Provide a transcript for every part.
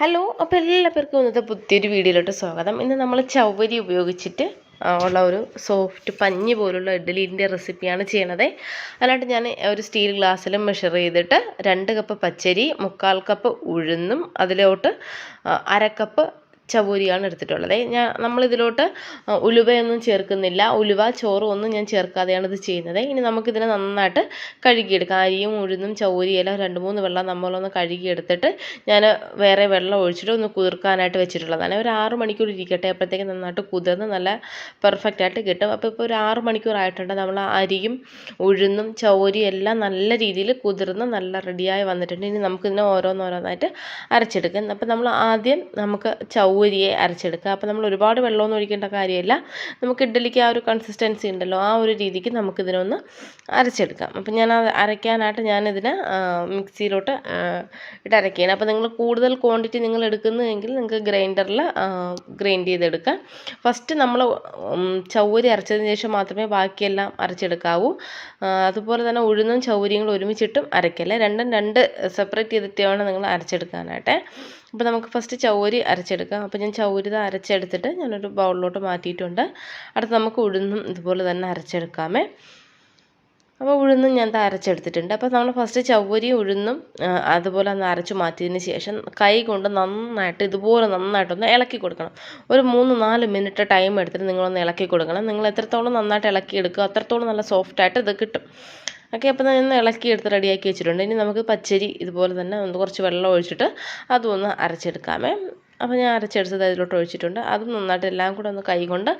Hello അപ്പോൾ എല്ലാവർക്കും ഇന്നത്തെ പുതിയൊരു വീഡിയോയിലോട്ട് സ്വാഗതം. ഇന്ന് നമ്മൾ ചവ്വരി ഉപയോഗിച്ചിട്ട് ഉള്ള ഒരു സോഫ്റ്റ് പഞ്ഞി പോലുള്ള ഇഡ്ഡലീന്റെ റെസിപ്പിയാണ് ചെയ്യണത്. അതിനായിട്ട് ഞാൻ ഒരു സ്റ്റീൽ ഗ്ലാസ്സിലും മെഷർ ചെയ്തിട്ട് രണ്ട് കപ്പ് പച്ചരി മുക്കാൽ കപ്പ് ഉഴുന്നും അതിലോട്ട് അരക്കപ്പ് അര കപ്പ് ചവൂരിയാണ് എടുത്തിട്ടുള്ളത്. ഞാൻ നമ്മളിതിലോട്ട് ഉലുവയൊന്നും ചേർക്കുന്നില്ല. ഉലുവ ചോറും ഒന്നും ഞാൻ ചേർക്കാതെയാണ് ഇത് ചെയ്യുന്നത്. ഇനി നമുക്കിതിനെ നന്നായിട്ട് കഴുകിയെടുക്കാം. അരിയും ഉഴുന്നും ചവൂരിയെല്ലാം രണ്ട് മൂന്ന് വെള്ളം നമ്മളൊന്ന് കഴുകിയെടുത്തിട്ട് ഞാൻ വേറെ വെള്ളം ഒഴിച്ചിട്ട് ഒന്ന് കുതിർക്കാനായിട്ട് വെച്ചിട്ടുള്ളതാണ്. ഒരു ആറ് മണിക്കൂർ ഇരിക്കട്ടെ അപ്പോഴത്തേക്ക് നന്നായിട്ട് കുതിർന്ന് നല്ല പെർഫെക്റ്റ് ആയിട്ട് കിട്ടും. അപ്പോൾ ഇപ്പോൾ ഒരു ആറ് മണിക്കൂർ ആയിട്ടുണ്ട്. നമ്മൾ അരിയും ഉഴുന്നും ചവൂരിയും എല്ലാം നല്ല രീതിയിൽ കുതിർന്ന് നല്ല റെഡിയായി വന്നിട്ടുണ്ട്. ഇനി നമുക്കിതിനെ ഓരോന്നോരോന്നായിട്ട് അരച്ചെടുക്കാം. അപ്പോൾ നമ്മൾ ആദ്യം നമുക്ക് ചവൂരിയെ അരച്ചെടുക്കുക. അപ്പോൾ നമ്മൾ ഒരുപാട് വെള്ളമൊന്നും ഒഴിക്കേണ്ട കാര്യമില്ല. നമുക്ക് ഇഡ്ഡലിക്ക് ആ ഒരു കൺസിസ്റ്റൻസി ഉണ്ടല്ലോ. ആ ഒരു രീതിക്ക് നമുക്കിതിനൊന്ന് അരച്ചെടുക്കാം. അപ്പം ഞാൻ അരയ്ക്കാനായിട്ട് ഞാനിതിനെ മിക്സിയിലോട്ട് ഇട്ട് അരയ്ക്കുകയാണ്. അപ്പോൾ നിങ്ങൾ കൂടുതൽ ക്വാണ്ടിറ്റി നിങ്ങൾ എടുക്കുന്നതെങ്കിൽ നിങ്ങൾക്ക് ഗ്രൈൻഡറിൽ ഗ്രൈൻഡ് ചെയ്തെടുക്കാം. ഫസ്റ്റ് നമ്മൾ ചൗരി അരച്ചതിന് ശേഷം മാത്രമേ ബാക്കിയെല്ലാം അരച്ചെടുക്കാവൂ. അതുപോലെ തന്നെ ഉഴുന്നും ചൗരിയും കൂടെ ഒരുമിച്ചിട്ടും അരയ്ക്കല്ലേ? രണ്ടും രണ്ട് സെപ്പറേറ്റ് ചെയ്തിട്ടാണ് നിങ്ങൾ അരച്ചെടുക്കാനായിട്ട്. അപ്പോൾ നമുക്ക് ഫസ്റ്റ് ചൗരി അരച്ചെടുക്കാം. അപ്പോൾ ഞാൻ ദാ അരച്ചെടുത്തിട്ട് ഞാനൊരു ബൗളിലോട്ട് മാറ്റിയിട്ടുണ്ട്. അടുത്ത് നമുക്ക് ഉഴുന്നും ഇതുപോലെ തന്നെ അരച്ചെടുക്കാമേ. അപ്പോൾ ഉഴുന്നും ഞാൻ അരച്ചെടുത്തിട്ടുണ്ട്. അപ്പോൾ നമ്മൾ ഫസ്റ്റ് ചൗരി ഉഴുന്നും അതുപോലെ ഒന്ന് അരച്ചു മാറ്റിയതിന് ശേഷം കൈ കൊണ്ട് നന്നായിട്ട് ഇതുപോലെ നന്നായിട്ടൊന്ന് ഇളക്കി കൊടുക്കണം. ഒരു മൂന്ന് നാല് മിനിറ്റ് ടൈം എടുത്തിട്ട് നിങ്ങളൊന്ന് ഇളക്കി കൊടുക്കണം. നിങ്ങൾ എത്രത്തോളം നന്നായിട്ട് ഇളക്കി എടുക്കുക അത്രത്തോളം നല്ല സോഫ്റ്റായിട്ട് ഇത് കിട്ടും. ഓക്കെ അപ്പോൾ ഞാൻ ഒന്ന് ഇളക്കി എടുത്ത് റെഡിയാക്കി വെച്ചിട്ടുണ്ട്. ഇനി നമുക്ക് പച്ചരി ഇതുപോലെ തന്നെ ഒന്ന് കുറച്ച് വെള്ളം ഒഴിച്ചിട്ട് അതും ഒന്ന് അരച്ചെടുക്കാമേ. അപ്പോൾ ഞാൻ അരച്ചെടുത്തത് അതിലോട്ട് ഒഴിച്ചിട്ടുണ്ട്. അതും നന്നായിട്ട് എല്ലാം കൂടെ ഒന്ന് കൈകൊണ്ട്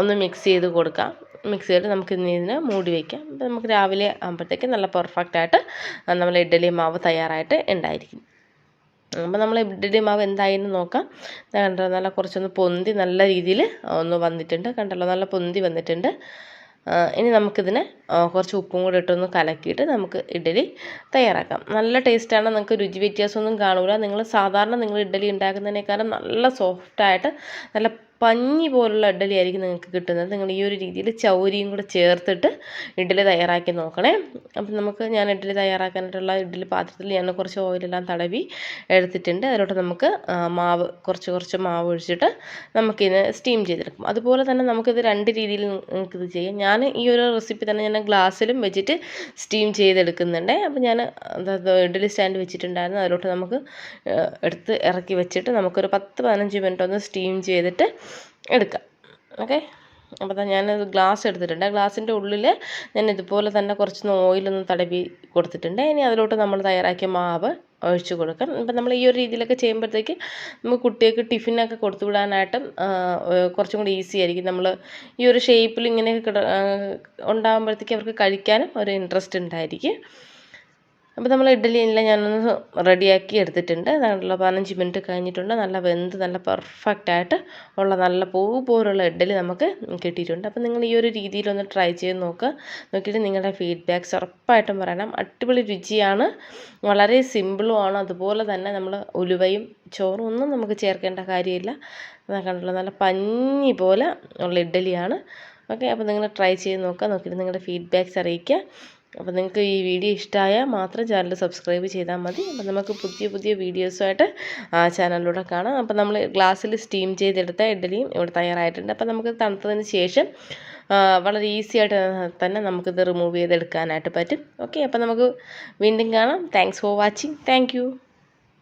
ഒന്ന് മിക്സ് ചെയ്ത് കൊടുക്കാം. മിക്സ് ചെയ്തിട്ട് നമുക്ക് ഇതിനെ മൂടി വയ്ക്കാം അപ്പോൾ നമുക്ക് രാവിലെ ആകുമ്പോഴത്തേക്ക് നല്ല പെർഫെക്റ്റ് ആയിട്ട് നമ്മൾ ഇഡ്ഡലി മാവ് തയ്യാറായിട്ട് ഉണ്ടായിരിക്കും. അപ്പോൾ നമ്മൾ ഇഡ്ഡലി മാവ് എന്തായെന്ന് നോക്കാം. കണ്ടോ നല്ല കുറച്ചൊന്ന് പൊന്തി നല്ല രീതിയിൽ ഒന്ന് വന്നിട്ടുണ്ട്. കണ്ടല്ലോ നല്ല പൊന്തി വന്നിട്ടുണ്ട്. ഇനി നമുക്കിതിനെ കുറച്ച് ഉപ്പും കൂടി ഇട്ടൊന്ന് കലക്കിയിട്ട് നമുക്ക് ഇഡ്ഡലി തയ്യാറാക്കാം. നല്ല ടേസ്റ്റാണ് നിങ്ങൾക്ക് രുചി വ്യത്യാസമൊന്നും കാണില്ല നിങ്ങൾ സാധാരണ നിങ്ങൾ ഇഡ്ഡലി ഉണ്ടാക്കുന്നതിനേക്കാളും നല്ല സോഫ്റ്റായിട്ട് നല്ല പഞ്ഞി പോലുള്ള ഇഡ്ഡലി ആയിരിക്കും നിങ്ങൾക്ക് കിട്ടുന്നത്. നിങ്ങൾ ഈ ഒരു രീതിയിൽ ചൗരിയും കൂടെ ചേർത്തിട്ട് ഇഡ്ഡലി തയ്യാറാക്കി നോക്കണേ. അപ്പം നമുക്ക് ഞാൻ ഇഡ്ഡലി തയ്യാറാക്കാനായിട്ടുള്ള ഇഡ്ഡലി പാത്രത്തിൽ ഞാൻ കുറച്ച് ഓയിലെല്ലാം തടവി എടുത്തിട്ടുണ്ട്. അതിലോട്ട് നമുക്ക് മാവ് കുറച്ച് കുറച്ച് മാവ് ഒഴിച്ചിട്ട് നമുക്കിത് സ്റ്റീം ചെയ്തെടുക്കും. അതുപോലെ തന്നെ നമുക്കിത് രണ്ട് രീതിയിൽ നിങ്ങൾക്കിത് ചെയ്യാം. ഞാൻ ഈ ഒരു റെസിപ്പി തന്നെ ഞാൻ ഗ്ലാസ്സിലും വെച്ചിട്ട് സ്റ്റീം ചെയ്തെടുക്കുന്നുണ്ട്. അപ്പോൾ ഞാൻ ഇഡ്ഡലി സ്റ്റാൻഡ് വെച്ചിട്ടുണ്ടായിരുന്നു. അതിലോട്ട് നമുക്ക് എടുത്ത് ഇറക്കി വെച്ചിട്ട് നമുക്കൊരു പത്ത് പതിനഞ്ച് മിനിറ്റ് ഒന്ന് സ്റ്റീം ചെയ്തിട്ട് എടുക്കാം. ഓക്കെ? അപ്പോൾ ഞാനത് ഗ്ലാസ് എടുത്തിട്ടുണ്ട്. ആ ഗ്ലാസിന്റെ ഉള്ളിൽ ഞാൻ ഇതുപോലെ തന്നെ കുറച്ച് ഓയിലൊന്ന് തടവി കൊടുത്തിട്ടുണ്ട്. ഇനി അതിലോട്ട് നമ്മൾ തയ്യാറാക്കിയ മാവ് ഒഴിച്ച് കൊടുക്കാം ഇപ്പം നമ്മൾ ഈ ഒരു രീതിയിലൊക്കെ ചെയ്യുമ്പോഴത്തേക്ക് നമുക്ക് കുട്ടികൾക്ക് ടിഫിനൊക്കെ കൊടുത്തു വിടാനായിട്ടും കുറച്ചും കൂടി ഈസി ആയിരിക്കും. നമ്മൾ ഈ ഒരു ഷേപ്പിൽ കിട ഉണ്ടാകുമ്പോഴത്തേക്ക് അവർക്ക് കഴിക്കാനും ഒരു ഇൻട്രസ്റ്റ് ഉണ്ടായിരിക്കും. അപ്പോൾ നമ്മൾ ഇഡ്ഡലി എല്ലാം ഞാനൊന്ന് റെഡിയാക്കി എടുത്തിട്ടുണ്ട്. നല്ല പതിനഞ്ച് മിനിറ്റ് കഴിഞ്ഞിട്ടുണ്ട്. നല്ല വെന്ത് നല്ല പെർഫെക്റ്റ് ആയിട്ട് ഉള്ള നല്ല പൂ പോലുള്ള ഇഡ്ഡലി നമുക്ക് കിട്ടിയിട്ടുണ്ട്. അപ്പോൾ നിങ്ങൾ ഈ ഒരു രീതിയിലൊന്ന് ട്രൈ ചെയ്ത് നോക്കുക. നോക്കിയിട്ട് നിങ്ങളുടെ ഫീഡ്ബാക്ക്സ് ഉറപ്പായിട്ടും പറയണം. അടിപൊളി രുചിയാണ്. വളരെ സിമ്പിളുമാണ് അതുപോലെ തന്നെ നമ്മൾ ഉലുവയും ചോറും ഒന്നും നമുക്ക് ചേർക്കേണ്ട കാര്യമില്ല. കണ്ടുള്ള നല്ല പഞ്ഞി പോലെ ഉള്ള ഇഡ്ഡലിയാണ്. ഓക്കെ അപ്പോൾ നിങ്ങൾ ട്രൈ ചെയ്ത് നോക്കുക. നോക്കിയിട്ട് നിങ്ങളുടെ ഫീഡ്ബാക്ക്സ് അറിയിക്കുക. അപ്പോൾ നിങ്ങൾക്ക് ഈ വീഡിയോ ഇഷ്ടമായാൽ മാത്രം ചാനൽ സബ്സ്ക്രൈബ് ചെയ്താൽ മതി. അപ്പോൾ നമുക്ക് പുതിയ പുതിയ വീഡിയോസുമായിട്ട് ആ ചാനലിലൂടെ കാണാം. അപ്പോൾ നമ്മൾ ഗ്ലാസ്സിൽ സ്റ്റീം ചെയ്തെടുത്ത ഇഡ്ഡലിയും ഇവിടെ തയ്യാറായിട്ടുണ്ട്. അപ്പോൾ നമുക്ക് തണുത്തതിന് ശേഷം വളരെ ഈസി ആയിട്ട് തന്നെ നമുക്കിത് റിമൂവ് ചെയ്തെടുക്കാനായിട്ട് പറ്റും. ഓക്കെ അപ്പോൾ നമുക്ക് വീണ്ടും കാണാം. Thanks for watching. താങ്ക്